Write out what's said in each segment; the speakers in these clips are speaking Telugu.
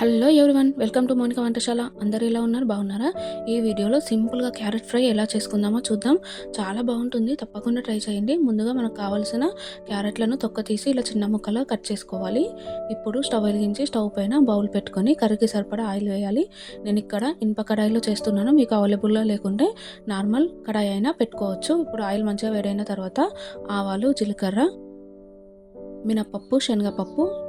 Hello everyone welcome to Monika వంటశాల. అందరు ఎలా ఉన్నారు? బాగున్నారా? ఈ వీడియోలో సింపుల్గా క్యారెట్ ఫ్రై ఎలా చేసుకుందామో చూద్దాం. చాలా బాగుంటుంది. తప్పకుండా ట్రై చేయండి. ముందుగా మనకు కావాల్సిన క్యారెట్లను తొక్క తీసి ఇలా చిన్న ముక్కలు కట్ చేసుకోవాలి. ఇప్పుడు స్టవ్ వెలిగించి స్టవ్ పైన బౌల్ పెట్టుకొని కర్రీకి సరిపడా ఆయిల్ వేయాలి. నేను ఇక్కడ ఇనుప కడాయిలో చేస్తున్నాను. మీకు అవైలబుల్లో లేకుంటే నార్మల్ కడాయి అయినా పెట్టుకోవచ్చు. ఇప్పుడు ఆయిల్ మంచిగా వేడైన తర్వాత ఆవాలు జీలకర్ర మినపప్పు శనగపప్పు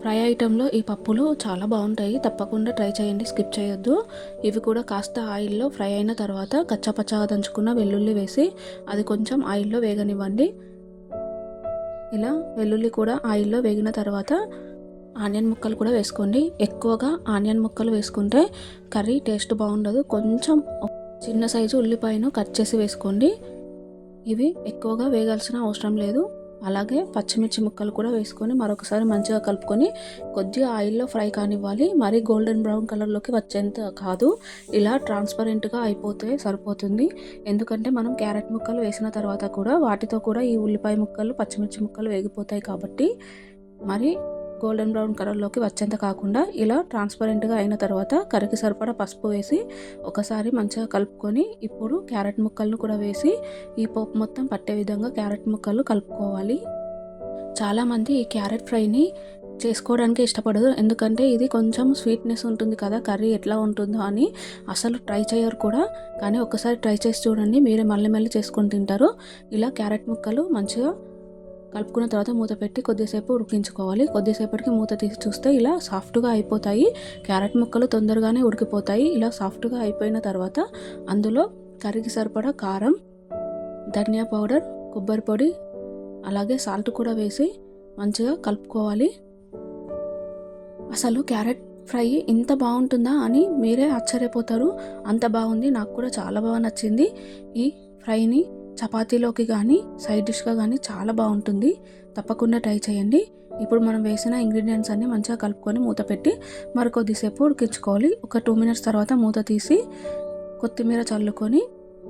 ఫ్రై ఐటెంలో ఈ పప్పులు చాలా బాగుంటాయి. తప్పకుండా ట్రై చేయండి. స్కిప్ చేయొద్దు. ఇవి కూడా కాస్త ఆయిల్లో ఫ్రై అయిన తర్వాత కచ్చాపచ్చాగా దంచుకున్న వెల్లుల్లి వేసి అది కొంచెం ఆయిల్లో వేగనివ్వండి. ఇలా వెల్లుల్లి కూడా ఆయిల్లో వేగిన తర్వాత ఆనియన్ ముక్కలు కూడా వేసుకోండి. ఎక్కువగా ఆనియన్ ముక్కలు వేసుకుంటే కర్రీ టేస్ట్ బాగుండదు. కొంచెం చిన్న సైజు ఉల్లిపాయను కట్ చేసి వేసుకోండి. ఇవి ఎక్కువగా వేగాల్సిన అవసరం లేదు. అలాగే పచ్చిమిర్చి ముక్కలు కూడా వేసుకొని మరొకసారి మంచిగా కలుపుకొని కొద్దిగా ఆయిల్లో ఫ్రై కానివ్వాలి. మరీ గోల్డెన్ బ్రౌన్ కలర్లోకి వచ్చేంత కాదు. ఇలా ట్రాన్స్పరెంట్గా అయిపోతే సరిపోతుంది. ఎందుకంటే మనం క్యారెట్ ముక్కలు వేసిన తర్వాత కూడా వాటితో కూడా ఈ ఉల్లిపాయ ముక్కలు పచ్చిమిర్చి ముక్కలు వేగిపోతాయి కాబట్టి. మరి గోల్డెన్ బ్రౌన్ కలర్లోకి వచ్చేంత కాకుండా ఇలా ట్రాన్స్పరెంట్గా అయిన తర్వాత కర్రీకి సరిపడా పసుపు వేసి ఒకసారి మంచిగా కలుపుకొని ఇప్పుడు క్యారెట్ ముక్కలను కూడా వేసి ఈ పోపు మొత్తం పట్టే విధంగా క్యారెట్ ముక్కలు కలుపుకోవాలి. చాలామంది ఈ క్యారెట్ ఫ్రైని చేసుకోవడానికి ఇష్టపడదు ఎందుకంటే ఇది కొంచెం స్వీట్నెస్ ఉంటుంది కదా కర్రీ ఎట్లా ఉంటుందో అని అసలు ట్రై చేయరు కూడా. కానీ ఒకసారి ట్రై చేసి చూడండి మీరే మళ్ళీ మళ్ళీ చేసుకొని తింటారు. ఇలా క్యారెట్ ముక్కలు మంచిగా కలుపుకున్న తర్వాత మూత పెట్టి కొద్దిసేపు ఉడికించుకోవాలి. కొద్దిసేపటికి మూత తీసి చూస్తే ఇలా సాఫ్ట్గా అయిపోతాయి. క్యారెట్ ముక్కలు తొందరగానే ఉడికిపోతాయి. ఇలా సాఫ్ట్గా అయిపోయిన తర్వాత అందులో కర్రీకి సరిపడా కారం ధనియా పౌడర్ కొబ్బరి పొడి అలాగే సాల్ట్ కూడా వేసి మంచిగా కలుపుకోవాలి. అసలు క్యారెట్ ఫ్రై ఇంత బాగుంటుందా అని మీరే ఆశ్చర్యపోతారు. అంత బాగుంది నాకు కూడా చాలా బాగా నచ్చింది. ఈ ఫ్రైని చపాతీలోకి కానీ సైడ్ డిష్గా కానీ చాలా బాగుంటుంది. తప్పకుండా ట్రై చేయండి. ఇప్పుడు మనం వేసిన ఇంగ్రీడియంట్స్ అన్నీ మంచిగా కలుపుకొని మూత పెట్టి మరి కొద్దిసేపు ఉడికించుకోవాలి. ఒక టూ మినిట్స్ తర్వాత మూత తీసి కొత్తిమీర చల్లుకొని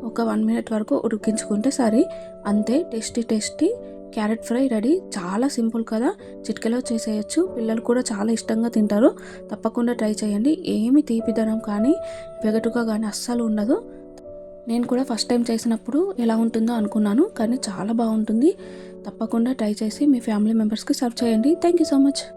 ఒక వన్ మినిట్ వరకు ఉడికించుకుంటే సరే. అంతే tasty tasty carrot fry ready. చాలా సింపుల్ కదా. చిటికెలో చేసేయచ్చు. పిల్లలు కూడా చాలా ఇష్టంగా తింటారు. తప్పకుండా ట్రై చేయండి. ఏమి తీపిదనం కానీ పెగటుగా కానీ అస్సలు ఉండదు. నేను కూడా ఫస్ట్ టైం చేసినప్పుడు ఎలా ఉంటుందో అనుకున్నాను కానీ చాలా బాగుంటుంది. తప్పకుండా ట్రై చేసి మీ ఫ్యామిలీ మెంబర్స్కి సర్వ్ చేయండి. Thank you so much